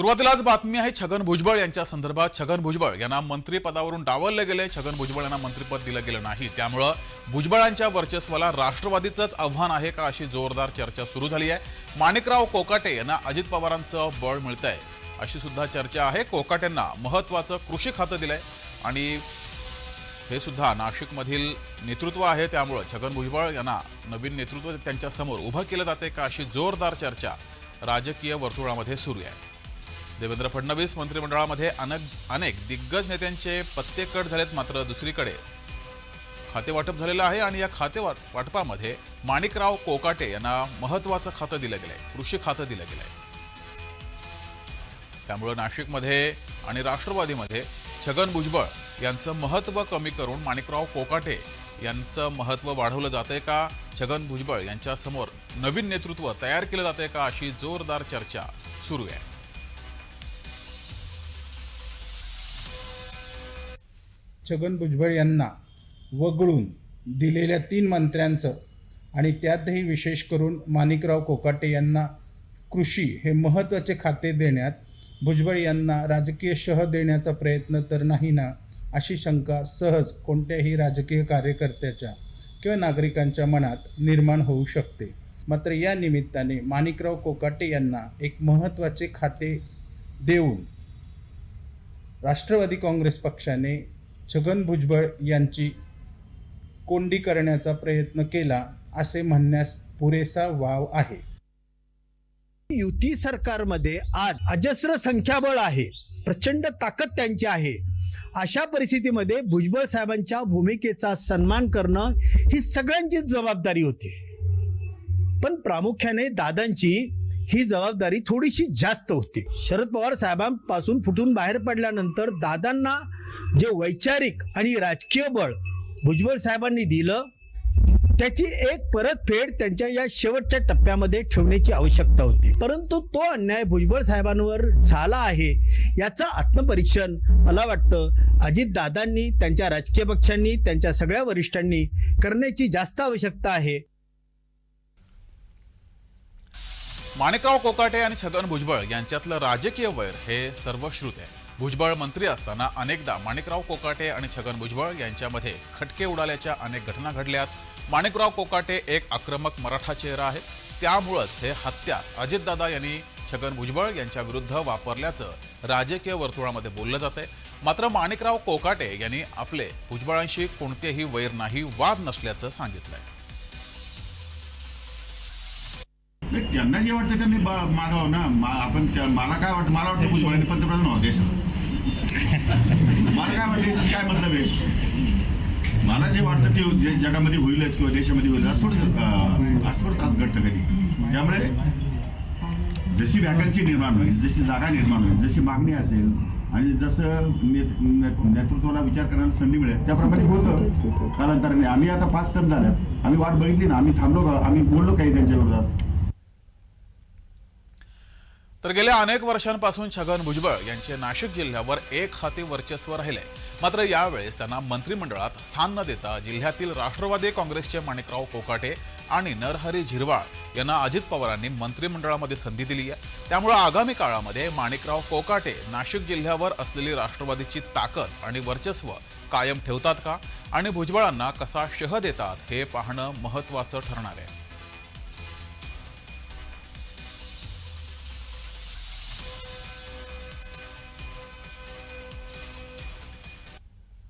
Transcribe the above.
सुरुवातीलाच बातमी आहे छगन भुजबळ यांच्या संदर्भात. छगन भुजबळ यांना मंत्रिपदावरून डावललं गेले. छगन भुजबळ यांना मंत्रिपद दिलं गेलं नाही. त्यामुळं भुजबळांच्या वर्चस्वाला राष्ट्रवादीचंच आव्हान आहे का अशी जोरदार चर्चा सुरू झाली आहे. माणिकराव कोकाटे यांना अजित पवारांचं बळ मिळतंय अशी सुद्धा चर्चा आहे. कोकाटेंना महत्वाचं कृषी खातं दिलंय आणि हे सुद्धा नाशिकमधील नेतृत्व आहे. त्यामुळं छगन भुजबळ यांना नवीन नेतृत्व त्यांच्यासमोर उभं केलं जाते का अशी जोरदार चर्चा राजकीय वर्तुळामध्ये सुरू आहे. देवेंद्र फडणवीस मंत्रिमंडळामध्ये अनेक अनेक दिग्गज नेत्यांचे पत्ते कट झालेत मात्र दुसरीकडे. खाते वाटप झालेलं आहे आणि या खाते वाटपामध्ये माणिकराव कोकाटे यांना महत्वाचं खातं दिलं गेलंय कृषी खातं दिलं गेलंय. त्यामुळं नाशिकमध्ये आणि राष्ट्रवादीमध्ये छगन भुजबळ यांचं महत्त्व कमी करून माणिकराव कोकाटे यांचं महत्त्व वाढवलं जातंय का? छगन भुजबळ यांच्यासमोर नवीन नेतृत्व तयार केलं जातंय का? अशी जोरदार चर्चा सुरू आहे. छगन भुजबळ यांना वगळून दिलेल्या तीन मंत्र्यांचं आणि त्यातही विशेष करून माणिकराव कोकाटे यांना कृषी हे महत्त्वाचे खाते देण्यात भुजबळ यांना राजकीय शह देण्याचा प्रयत्न तर नाही ना अशी शंका सहज कोणत्याही राजकीय कार्यकर्त्याच्या किंवा नागरिकांच्या मनात निर्माण होऊ शकते. मात्र या निमित्ताने माणिकराव कोकाटे यांना एक महत्त्वाचे खाते देऊन राष्ट्रवादी काँग्रेस पक्षाने छगन भुजबळ यांची कोंडी करण्याचा प्रयत्न केला असे म्हणण्यास पुरेसा वाव आहे. युती सरकारमध्ये आज अजस्र संख्याबळ आहे. प्रचंड ताकद त्यांची आहे. अशा परिस्थितीमध्ये भुजबळ साहेबांच्या भूमिकेचा सन्मान करणं ही सगळ्यांचीच जबाबदारी होती. पण प्रामुख्याने दादांची ही जबाबदारी थोडीशी जास्त होती. शरद पवार साहेबांपासून फुटून बाहेर पडल्यानंतर दादांना जे वैचारिक आणि राजकीय बळ भुजबळ साहेबांनी दिलं त्याची एक परतफेड त्यांच्या या शेवटच्या टप्प्यामध्ये ठेवण्याची आवश्यकता होती. परंतु तो अन्याय भुजबळ साहेबांवर झाला आहे याचं आत्मपरीक्षण मला वाटतं अजितदादांनी त्यांच्या राजकीय पक्षांनी त्यांच्या सगळ्या वरिष्ठांनी करण्याची जास्त आवश्यकता आहे. माणिकराव कोकाटे आणि छगन भुजबळ यांच्यातलं राजकीय वैर हे सर्वश्रुत आहे. भुजबळ मंत्री असताना अनेकदा माणिकराव कोकाटे आणि छगन भुजबळ यांच्यामध्ये खटके उडाल्याच्या अनेक घटना घडल्यात. माणिकराव कोकाटे एक आक्रमक मराठा चेहरा आहे त्यामुळंच हे हत्या अजितदादा यांनी छगन भुजबळ यांच्या विरुद्ध वापरल्याचं राजकीय वर्तुळामध्ये बोललं जातंय. मात्र माणिकराव कोकाटे यांनी आपले भुजबळांशी कोणतेही वैर नाही वाद नसल्याचं सांगितलंय. नाही त्यांना जे वाटतं त्यांनी बा- मागावं ना. मा- आपण मला काय वाटतं मला वाटतं भुजबळांनी पंतप्रधान व्हावं देशात मला काय वाटतं याचं काय मतलब आहे? मला जे वाटतं ते जे जगामध्ये होईलच किंवा देशामध्ये होईल असं थोडं थोडं आज घडतं कधी? त्यामुळे जशी व्हॅकन्सी निर्माण होईल जशी जागा निर्माण होईल जशी मागणी असेल आणि जसं नेतृत्वाला विचार करायला संधी मिळेल त्याप्रमाणे होतं. कालांतराने आम्ही आता पाच टर्म झाल्या आम्ही वाट बघितली ना आम्ही थांबलो का आम्ही बोललो काही त्यांच्या विरोधात तर गेल्या अनेक वर्षांपासून छगन भुजबळ यांचे नाशिक जिल्ह्यावर एक हाती वर्चस्व राहिले मात्र यावेळेस त्यांना मंत्रिमंडळात स्थान न देता जिल्ह्यातील राष्ट्रवादी काँग्रेसचे माणिकराव कोकाटे आणि नरहरी झिरवाळ यांना अजित पवारांनी मंत्रिमंडळामध्ये संधी दिली आहे. त्यामुळे आगामी काळामध्ये माणिकराव कोकाटे नाशिक जिल्ह्यावर असलेली राष्ट्रवादीची ताकद आणि वर्चस्व कायम ठेवतात का? आणि भुजबळांना कसा शह देतात हे पाहणं महत्त्वाचं ठरणार आहे.